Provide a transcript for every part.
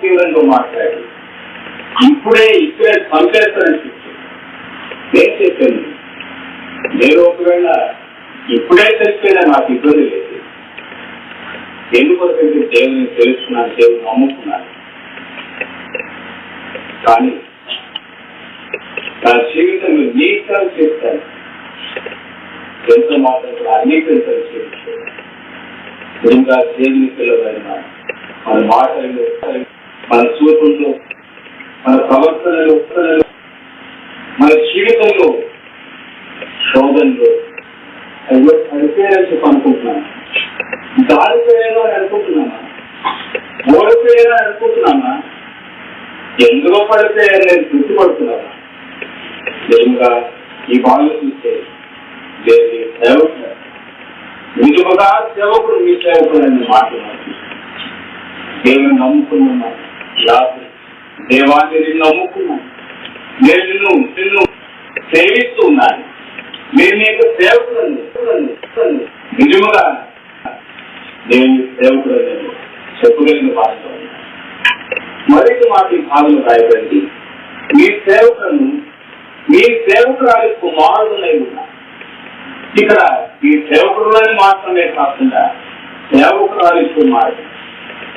తీవ్రంగా మాట్లాడి ఇప్పుడే ఇక్కడే సంకేతాన్ని నేను చెప్పాను. నేను ఒకవేళ ఇప్పుడే చచ్చిపోయినా నాకు ఇబ్బంది లేదు. ఎందుకంటే దేవుని తెలుసుకున్నాను దేవుని నమ్ముకున్నాను. కానీ నా జీవితంలో నీకాలు చేస్తాను ఎంత మాత్రం అనేకంతలు చేస్తాను ఇంకా దేవుని పిల్లలైన మన మాటలు మన చూపుల్లో మన ప్రవర్తనలో మన జీవితంలో శోధనలో. అయ్యో పడిపోయారని చెప్పి అనుకుంటున్నాను. దాడిపోయాను అని అనుకుంటున్నామా ఓడిపోయాను అని అనుకుంటున్నామా ఎందులో పడిపోయారు నేను గుర్తుపడుతున్నాను నిజంగా ఈ బాగా చూస్తే దేవుని సేవకుడు నిజముగా సేవకుడు మీ సేవకుడు అని మాట్లాడుతున్నాను. దేవుని నమ్ముకున్నాను. రాత్రి దేవాన్ని నిన్ను నమ్ముకున్నాను. నేను నిన్ను నిన్ను సేవిస్తున్నాను నేను నీకు సేవకులను నిజముగా నేను సేవకులను చెప్పగలిగిన భాషలో మరింత మాట ఈ భాగంలో రాయబడింది. మీ సేవకులను మీ సేవకురాలి కుమారుడునై ఉన్నా. ఇక్కడ ఈ సేవకుడులని మాత్రమే కాకుండా సేవకురాలి కుమారుడు.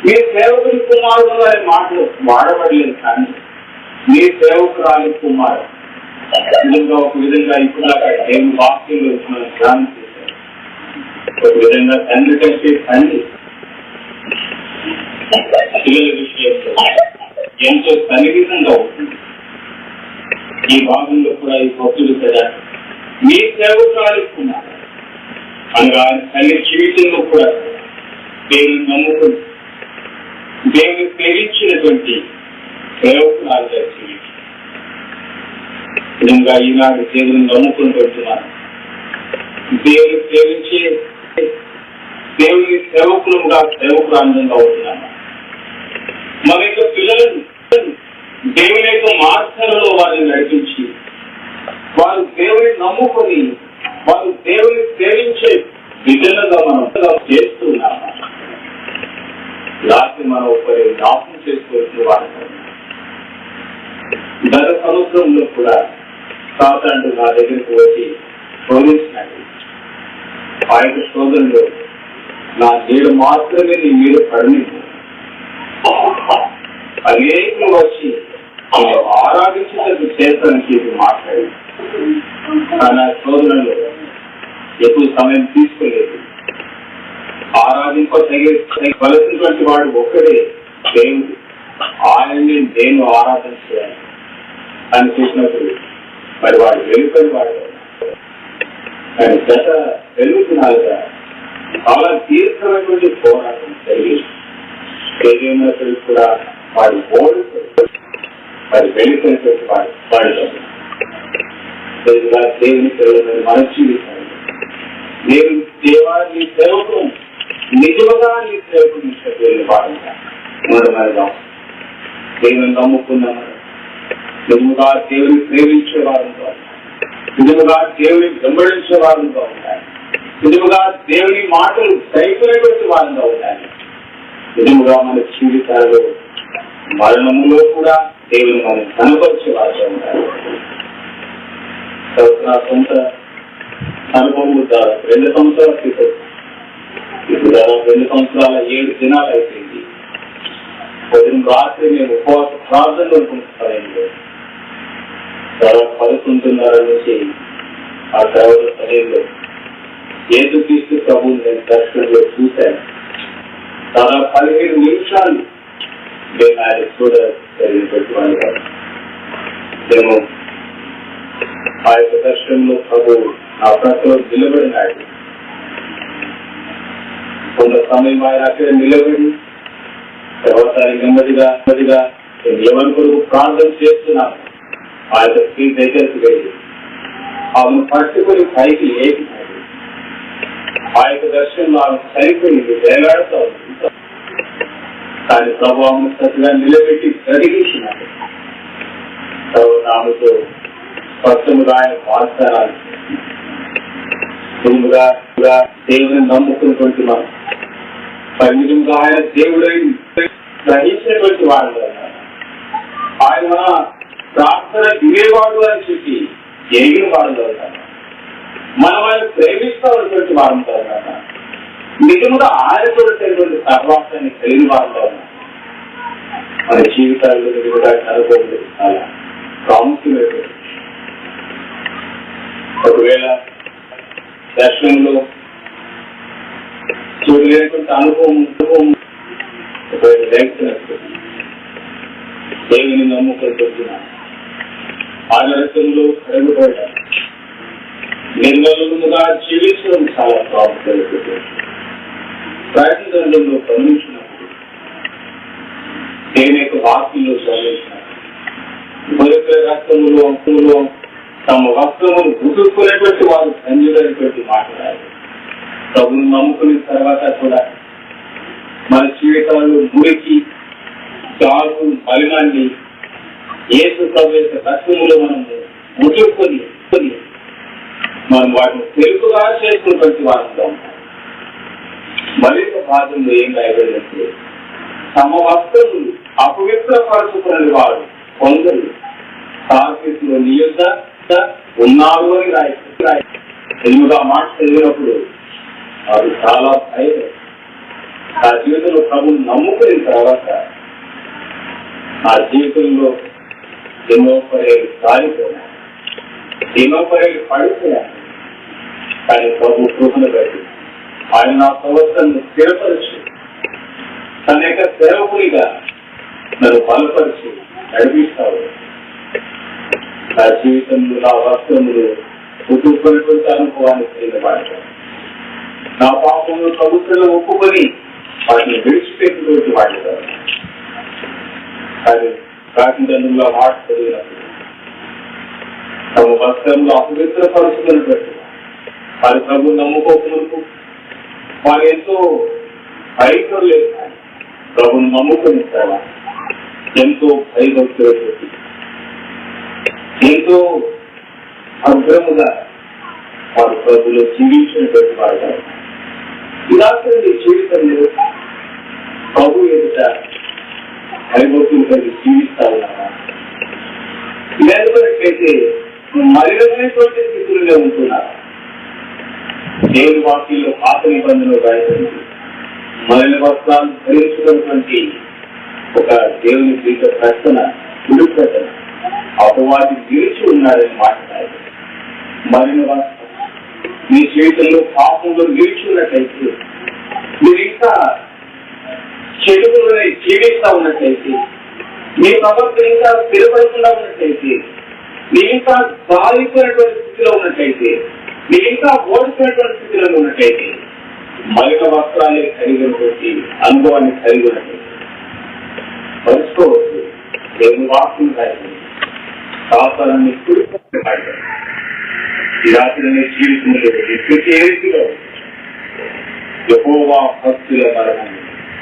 మీ సేవకుని కుమారుడు అనే మాటలు వాడబడలేదు కానీ మీ సేవకురాలి కుమారుడు. విధంగా ఒక విధంగా ఇప్పుడు దాకా దేవుని వాక్యంలో మనం ధ్యానం చేశాం. ఒక విధంగా తండ్రి కంటే తండ్రి. పిల్లల విషయంలో ఎంతో సన్నిహితంగా ఉంటుంది. ఈ భాగంలో కూడా ఈ భక్తులు కదా మీ సేవకురాలి సేవకురాలిస్తున్నారు అనగా తల్లి జీవితంలో కూడా దేవుని నమ్ముకుని దేవుని ప్రేమించినటువంటి సేవకురాలుగా జీవితం విధంగా ఈనాడు దేవుని నమ్ముకుని పెడుతున్నారు దేవుని ప్రేమించి దేవుని సేవకులుగా సేవకురాందంగా అవుతున్నాను. మన యొక్క పిల్లలను దేవుని యొక్క మార్గాలలో వారిని నడిపించి వారు దేవుని నమ్ముకొని వారు దేవుని ప్రేమించే విధంగా మనం చేస్తున్నాము. రాత్రి మన ఒకరి జ్ఞాపకం చేసుకోవచ్చు గత సంవత్సరంలో కూడా సాతాండు నా దగ్గరకు వచ్చి శోధించినాడు ఆ యొక్క శోధనలో నా నీడు మాత్రమే నీ మీద పడని అనేకులు వచ్చి నేను ఆరాధించేందుకు చేస్తానని చెప్పి మాట్లాడి కానీ శోధనలో ఎక్కువ సమయం తీసుకోలేదు. ఆరాధింపవలసినటువంటి వాడు ఒక్కడే దేవుడు ఆయన్ని నేను ఆరాధన చేయాలి అని చూసినప్పుడు మరి వాడు వెలుపని వాడు కానీ గత వెలుగుతున్నారుగా చాలా తీర్థమైనటువంటి పోరాటం జరిగి తెలియనప్పుడు కూడా వాడు ఓడిపోయి మరి వెలుపైనటువంటి వాడు వాడు దేవుని పిల్లలని మన జీవితాలు నేను దేవాన్ని సేవకుడు నిజముగా నీ సేవకుని వెళ్ళి వారంగా ఉండమనదాం దేవుని నమ్ముకున్నాము నిజముగా దేవుని ప్రేమించే వారంగా నిజముగా దేవుని వెంబడించే వారంగా ఉండాలి నిజముగా దేవుని మాటలు సైకులటువంటి వారంగా ఉండాలి నిజముగా మన జీవితాల్లో మరణములో కూడా దేవుని మనం కనపరిచే వారిగా ఉండాలి నా సొంత అనుభవం దాదాపు రెండు సంవత్సరాల క్రితం ఇప్పుడు దాదాపు రెండు సంవత్సరాల ఏడు దినాలు అయిపోయింది ఉదయం రాత్రి మేము ఉపవాస ప్రార్థనలు అనుకుంటున్నాయండి దాదాపు పదకొండున్నర నుంచి ఆ తర్వాత సమయంలో ఏసు తీస్తూ ప్రభువు నేను దర్శనంలో చూశాను దాదాపు పదిహేడు నిమిషాలు నేను ఆయన చూడ జరిగినటువంటి మేము ఆ యొక్క దర్శనంలో ప్రభు ఆ ప్రశ్నలో నిలబడినాడు కొంత సమయం ఆయన అక్కడ నిలబడి తర్వాత నెమ్మదిగా నెమ్మదిగా నేను ఎవరి కొరకు ప్రార్థన చేస్తున్నాను ఆ యొక్క స్త్రీ దగ్గరికి వెళ్ళి ఆమెను పట్టుకుని పైకి లేపినాడు ఆ యొక్క దర్శనంలో ఆమె సరిపోయింది వేలాడుతూ ఉంది. కానీ ప్రభు ఆమెను సరిగా నిలబెట్టి జరిగించినాడు. తర్వాత ఆమెతో స్పష్టముగా ఆయన వాగ్దానాలు దేవుని నమ్ముకున్నటువంటి మనం పరిమితంగా ఆయన దేవుడై గ్రహించినటువంటి వాడు. ఆయన ప్రార్థన దిగేవాడు అని చెప్పి ఎరిగిన వాడు మనం ఆయన ప్రేమిస్తామన్నటువంటి వారంతో అన్నారు. నిజంగా ఆయనతో తెలియని సహవాసాన్ని కలిగిన వారంతో మన జీవితాల్లో కూడా అనుభవం చాలా ప్రాముఖ్యమైనటువంటి ఒకవేళ దర్శనంలో చూడలేనటువంటి అనుభవం అనుభవం. దేవుని నమ్ముకొచ్చిన ఆదర్శంలో కడగబడ్డారు నిర్మలముగా జీవించడం చాలా ప్రాముఖ్యత ప్రాచీనంలో గమనించినప్పుడు దేవుని యొక్క వాక్యంలో చదివించిన. మరొక రక్తములో తమ వస్త్రమును గుర్తుకునేటువంటి వారు ధన్యులైనటువంటి మాట్లాడారు ప్రభుని నమ్ముకున్న తర్వాత కూడా మన జీవితాలు మురికి జాగు బలిమాన్ని ఏసు ప్రభు యొక్క రక్తములో మనము ముట్టుకొని మనం వాటిని తెలుగుగా చేసుకున్నటువంటి వారంతో మరింత భాగంలో ఏం రాయబడినప్పుడు తమ వస్తువులు అపవిత్రపరచుకునే వారు కొందరు సాహిత్యంలో నియుద్ధ ఉన్నారు అని రాయ ఎనిమిదో మాట చదివినప్పుడు వారు చాలా భయం. నా జీవితంలో ప్రభుని నమ్ముకున్న తర్వాత నా జీవితంలో ఎన్నో పర్యాలు కాలిపోయినా ఎన్నో పర్యాలు కానీ ప్రభు కృపను పెట్టి ఆయన నా సంవత్సరాన్ని స్థిరపరిచి తన యొక్క సేవకునిగా నన్ను బలపరిచి నడిపిస్తావు నా జీవితంలో నా వస్త్రములు కుటుంబ అనుభవాన్ని కలిగిన వాడతాను నా పాపములు ప్రభుత్వంలో ఒప్పుకొని వాటిని విడిచిపెట్టినటువంటి వాడతాను కానీ కాకిదండంలో మాట చదివినప్పుడు తమ వస్త్రంలో అపవిత్రపరుచుకున్నట్టు వారి ప్రభు నమ్ముకోకములకు వారు ఎంతో భయపడలేదు లేదు. ప్రభుని నమ్ముకొని తర్వాత ఎంతో భయభక్తులతో ఎంతో అగ్రముగా వారు ప్రభులో జీవించినటువంటి వారు ఇలాంటి జీవితంలో ప్రభు ఎదుట భయభక్తులు కలిగి జీవిస్తా ఉన్నారా? లేకపోతే మరినటువంటి స్థితిలో ఉంటున్నారా? దేవుని వాక్యంలో పాత నిబంధనలు రాయబడింది మరణ వస్త్రాలు ధరించుకున్నటువంటి ఒక దేవుని ప్రీత ప్రశ్న విడుదల అపవాది గెలిచి ఉన్నారని మాట్లాడారు. మరణ వస్త్రం. మీ జీవితంలో పాపంలో ఉన్నట్లయితే మీరు ఇంకా చెడుగులోనే జీవిస్తా ఉన్నట్లయితే మీ ప్రవర్తన ఇంకా స్థిరపడకుండా ఉన్నట్లయితే మీరు ఇంకా బాధిపోయినటువంటి స్థితిలో ఉన్నట్లయితే మీరు ఇంకా ఓడిపోయినటువంటి స్థితిలో ఉన్నట్లయితే మలిన వస్త్రాన్ని కలిగినటువంటి అనుభవాన్ని కలిగి ఉన్నట్లయితే మరుచుకోవచ్చు దేవుని వాక్యం రాయండి. శాస్త్రాన్ని ఈ రాత్రి నీ జీవితంలో నిత్య రీతిలో యహోవా భక్తుల మరణం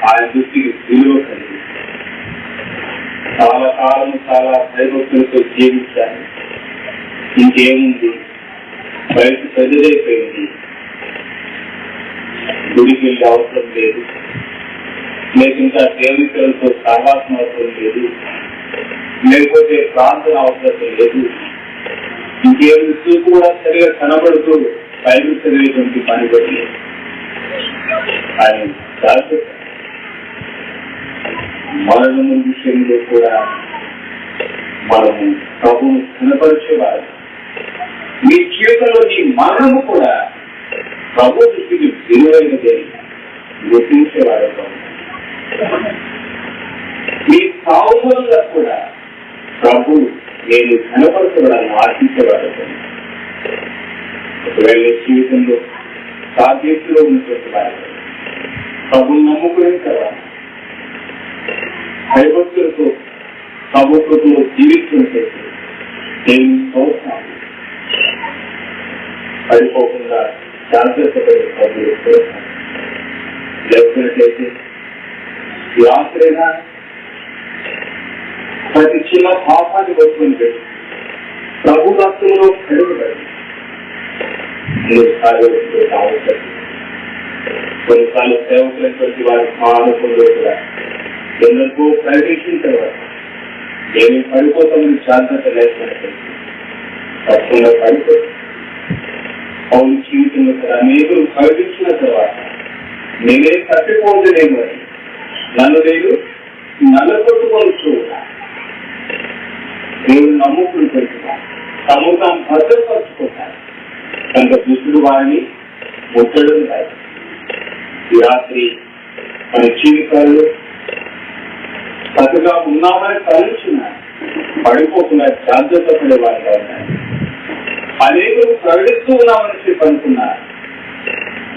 ఆయన దృష్టికి విలువ కలిగి చాలా కాలం చాలా భయభక్తులతో జీవించాను ఇంకేముంది బయట పెద్దదైపోయింది గుడికి వెళ్ళే అవసరం లేదు లేక ఇంకా దేవికలతో సహవాసం అవసరం లేదు లేకపోతే ప్రార్థన అవసరం లేదు ఇంకేమి చూపు కూడా సరిగా కనబడుతూ బైబిల్ చదివేటువంటి పని కూడా లేదు ఆయన జాగ్రత్త మరణము విషయంలో కూడా మనము ప్రభువును కనపరిచేవారు. మీ జీవితంలో మీ మరణము కూడా ప్రభు దృష్టికి విలువైనదే గుర్తించేవారు మీ సావుగా కూడా ప్రభు నేను కనపరచబడాలని ఆశించేవాడు ఒకవేళ జీవితంలో సాధ్యతలో ఉన్నటువంటి వారు ప్రభు నమ్ముకునే తర్వాత భయభక్తులతో ప్రభుత్వంతో జీవిస్తున్నట్లయితే దేవుని స్తోత్రం పడిపోకుండా జాగ్రత్త పడే ప్రభులు స్తోత్రం లేకున్నట్లయితే ఈ ఆశ్రయన ప్రతి చిన్న పాపాన్ని పట్టుకుని పెట్టి ప్రభు భక్తుల్లో కడుగుబడి మూడు సార్లు అవసరం కొన్నిసార్లు సేవకులైనటువంటి వారి మానవులు కూడా ఎందరికో ప్రకటించిన తర్వాత పడిపోతామని జాగ్రత్త లేకుండా తప్పకుండా పడిపోతాం పౌరు జీవితంలో కూడా అనేకులు ప్రకటించిన తర్వాత నేనే తప్పిపోతుందేమో నన్ను నేను నల్లగొట్టుకోవచ్చు దేవుడు నమ్ముకుని పెడుతున్నాను తమ తాము భద్రపరుచుకుంటాను కనుక దుష్టుడు వారిని ముట్టడం కాదు ఈ రాత్రి మన జీవితాల్లో చక్కగా ఉన్నామని తరలిస్తున్నాయి పడిపోతున్నాయి. జాగ్రత్త పడే వారిగా ఉన్నారు అనేకులు ప్రకటిస్తూ ఉన్నామని చెప్పి అనుకున్నారు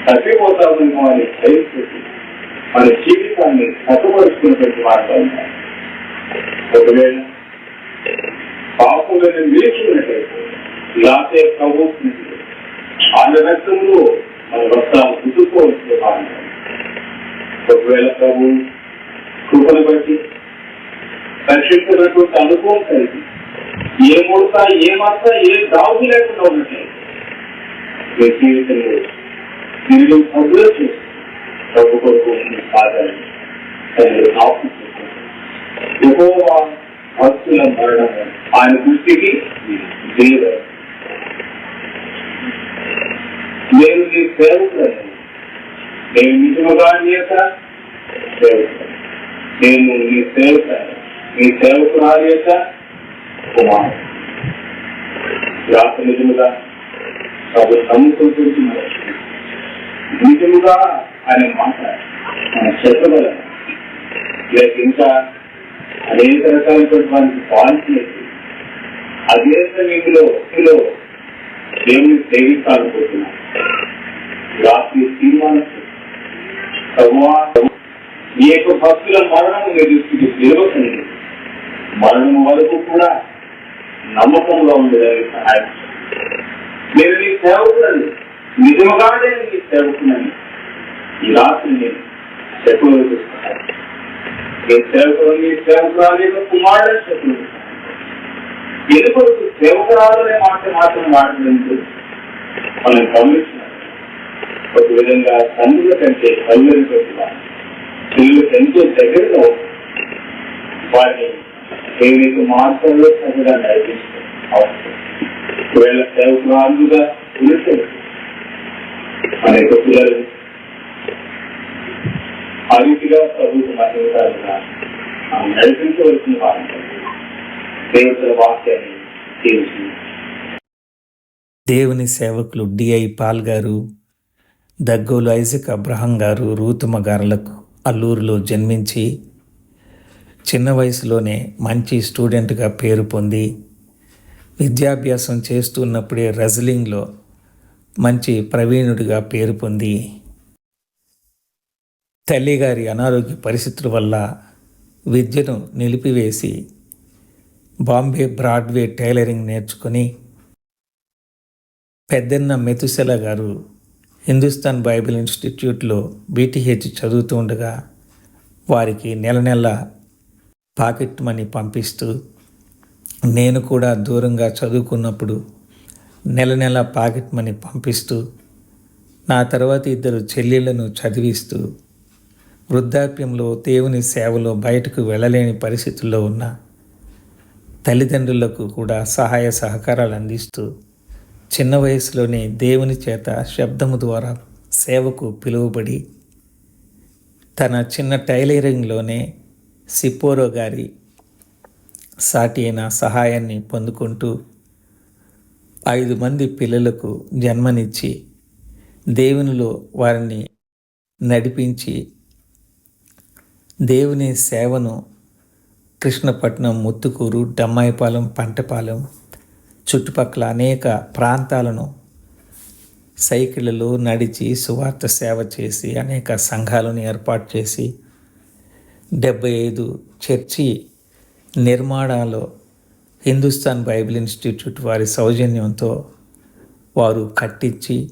తప్పిపోతామని వారిని భయపెట్టి మన జీవితాన్ని కట్టుబడుతున్నటువంటి వారిగా ఉన్నారు ఒకవేళ పాపులను నిలిచినట్లయితే ఇలాగే ప్రభుత్వం ఆయన రక్తంలో మన వస్త్రాలు పుట్టుకోవాల్సిన భాగం ఒకవేళ ప్రభు కృపను బట్టి రక్షించినటువంటి అనుభవం కలిగి ఏ ముడత ఏ మాత్ర ఏ దాగు లేకుండా ఉన్నట్లయితే మీ జీవితంలో తిరిగి భద్రత చేసి ప్రభు కొరకు సాగాలి తండ్రి ఆపు యెహోవా భక్తుల మరణం ఆయన దృష్టికి దేవ నేను నీ సేవకులను నేను నిజముగా నీ యొక్క సేవకుడు నేను నీ సేవకులను నీ సేవకురాలి యొక్క కుమారు రాత నిజముగా ప్రభు సముద్రం నిజముగా అనే మాట మనం చెప్పగలం లేక ఇంకా అనేక రకాలైనటువంటి పాలసీ అదే సమయంలో ఇందులో దేవుని సేవిస్తానుకుంటున్నాను రాత్రి తీర్మానం ప్రభువా, ఈ యొక్క భక్తుల మరణం మీ దృష్టికి తెలియకండి మరణం వరకు కూడా నమ్మకంగా ఉండేదానికి సహాయం. చేయండి. నేను నీ సేవకుడని నిజముగానే మీ సేవకునని ఈ రాత్రి నేను చెప్పవలసి మీ సేవకులు మీ సేవకురాలి కుమారుడు చెప్పు ఎందుకు సేవకురాలనే మాట మాత్రం వాడలేదు మనం గమనించినాం. ఒక విధంగా తండ్రుల కంటే కళ్ళని పెట్టిన పిల్లలకు ఎంతో దగ్గరగా వారిని దేవునికి మార్గంలో చక్కగా నడిపిస్తారు అవసరం ఒకవేళ సేవకురాలుగా ఉంటే అనేక పిల్లలు ఆ రీతిగా మహిళగా నడిపించవలసిన వారిని దేవుల వాక్యాన్ని తీర్చి దేవుని సేవకులు డిఐ పాల్ గారు దగ్గోలు ఐజక్ అబ్రహం గారు రూతుమ గారులకు అల్లూరులో జన్మించి చిన్న వయసులోనే మంచి స్టూడెంట్గా పేరు పొంది విద్యాభ్యాసం చేస్తున్నప్పుడే రెజ్లింగ్లో మంచి ప్రవీణుడిగా పేరు పొంది తల్లిగారి అనారోగ్య పరిస్థితుల వల్ల విద్యను నిలిపివేసి బాంబే బ్రాడ్వే టైలరింగ్ నేర్చుకొని పెద్దన్న మెతుసెల గారు హిందుస్థాన్ బైబిల్ ఇన్స్టిట్యూట్లో బీటీహెచ్ చదువుతూ ఉండగా వారికి నెల నెల పాకెట్ మనీ పంపిస్తూ నేను కూడా దూరంగా చదువుకున్నప్పుడు నెల నెల పాకెట్ మనీ పంపిస్తూ నా తర్వాత ఇద్దరు చెల్లెళ్ళను చదివిస్తూ వృద్ధాప్యంలో దేవుని సేవలో బయటకు వెళ్ళలేని పరిస్థితుల్లో ఉన్న తల్లిదండ్రులకు కూడా సహాయ సహకారాలు అందిస్తూ చిన్న వయసులోనే దేవుని చేత శబ్దము ద్వారా సేవకు పిలువబడి తన చిన్న టైలరింగ్లోనే సిపోరో గారి సాటి అయిన సహాయాన్ని పొందుకుంటూ ఐదు మంది పిల్లలకు జన్మనిచ్చి దేవునిలో వారిని నడిపించి దేవుని సేవను కృష్ణపట్నం ముత్తుకూరు డమ్మాయిపాలెం పంటపాలెం చుట్టుపక్కల అనేక ప్రాంతాలను సైకిళ్ళలో నడిచి సువార్త సేవ చేసి అనేక సంఘాలను ఏర్పాటు చేసి డెబ్బై ఐదు చర్చి నిర్మాణాలో హిందుస్థాన్ బైబిల్ ఇన్స్టిట్యూట్ వారి సౌజన్యంతో వారు కట్టించి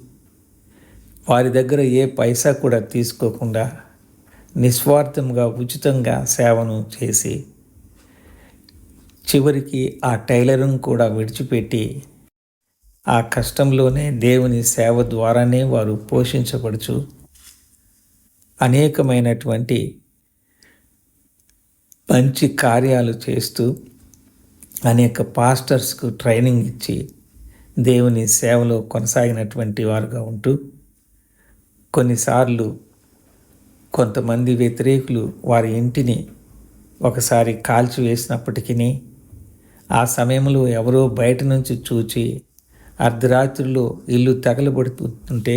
వారి దగ్గర ఏ పైసా కూడా తీసుకోకుండా నిస్వార్థంగా ఉచితంగా సేవను చేసి చివరికి ఆ టైలరింగ్ కూడా విడిచిపెట్టి ఆ కష్టంలోనే దేవుని సేవ ద్వారానే వారు పోషించబడుచు అనేకమైనటువంటి మంచి కార్యాలు చేస్తూ అనేక పాస్టర్స్కు ట్రైనింగ్ ఇచ్చి దేవుని సేవలో కొనసాగినటువంటి వారుగా ఉంటూ కొన్నిసార్లు కొంతమంది వ్యతిరేకులు వారి ఇంటిని ఒకసారి కాల్చివేసినప్పటికీ ఆ సమయంలో ఎవరో బయట నుంచి చూచి అర్ధరాత్రిలో ఇల్లు తగలబడుతుంటే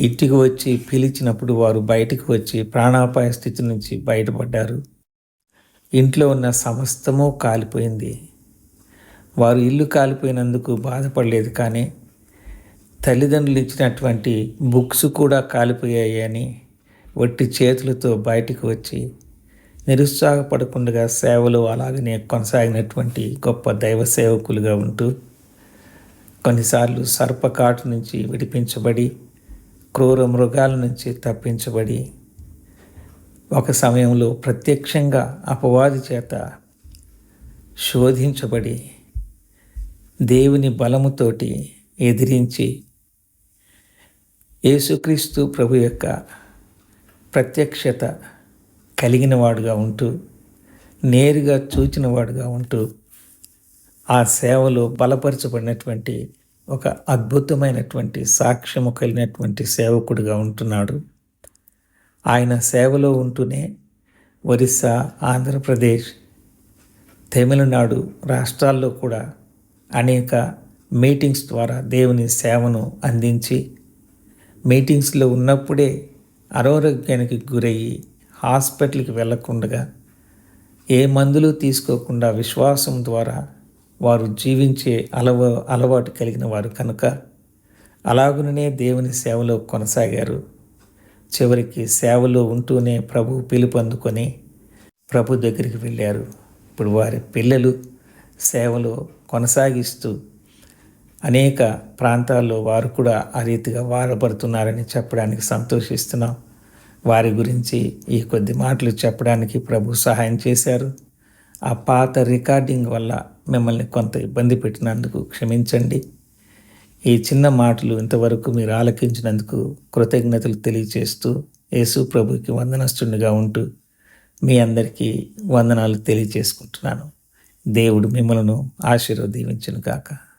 ఇంటికి వచ్చి పిలిచినప్పుడు వారు బయటకు వచ్చి ప్రాణాపాయ స్థితి నుంచి బయటపడ్డారు. ఇంట్లో ఉన్న సమస్తము కాలిపోయింది. వారు ఇల్లు కాలిపోయినందుకు బాధపడలేదు కానీ తల్లిదండ్రులు ఇచ్చినటువంటి బుక్స్ కూడా కాలిపోయాయి అని వట్టి చేతులతో బయటకు వచ్చి నిరుత్సాహపడకుండా సేవలు అలాగనే కొనసాగినటువంటి గొప్ప దైవ సేవకులుగా ఉంటూ కొన్నిసార్లు సర్పకాటు నుంచి విడిపించబడి క్రూర మృగాల నుంచి తప్పించబడి ఒక సమయంలో ప్రత్యక్షంగా అపవాది చేత శోధించబడి దేవుని బలముతోటి ఎదిరించి యేసుక్రీస్తు ప్రభు యొక్క ప్రత్యక్షత కలిగినవాడుగా ఉంటూ నేరుగా చూచినవాడుగా ఉంటూ ఆ సేవలో బలపరచబడినటువంటి ఒక అద్భుతమైనటువంటి సాక్ష్యము కలిగినటువంటి సేవకుడిగా ఉంటున్నాడు. ఆయన సేవలో ఉంటూనే ఒరిస్సా ఆంధ్రప్రదేశ్ తమిళనాడు రాష్ట్రాల్లో కూడా అనేక మీటింగ్స్ ద్వారా దేవుని సేవను అందించి మీటింగ్స్లో ఉన్నప్పుడే అనారోగ్యానికి గురయ్యి హాస్పిటల్కి వెళ్ళకుండా ఏ మందులు తీసుకోకుండా విశ్వాసం ద్వారా వారు జీవించే అలవ అలవాటు కలిగిన వారు కనుక అలాగుననే దేవుని సేవలో కొనసాగారు. చివరికి సేవలో ఉంటూనే ప్రభు పిలుపు అందుకొని ప్రభు దగ్గరికి వెళ్ళారు. ఇప్పుడు వారి పిల్లలు సేవలో కొనసాగిస్తూ అనేక ప్రాంతాల్లో వారు కూడా ఆ రీతిగా వాడబడుతున్నారని చెప్పడానికి సంతోషిస్తున్నాం. వారి గురించి ఈ కొద్ది మాటలు చెప్పడానికి ప్రభు సహాయం చేశారు. ఆ పాత రికార్డింగ్ వల్ల మిమ్మల్ని కొంత ఇబ్బంది పెట్టినందుకు క్షమించండి. ఈ చిన్న మాటలు ఇంతవరకు మీరు ఆలకించినందుకు కృతజ్ఞతలు తెలియచేస్తూ యేసు ప్రభుకి వందనస్తుండగా ఉంటూ మీ అందరికీ వందనాలు తెలియచేసుకుంటున్నాను. దేవుడు మిమ్మలను ఆశీర్వదీవించను కాక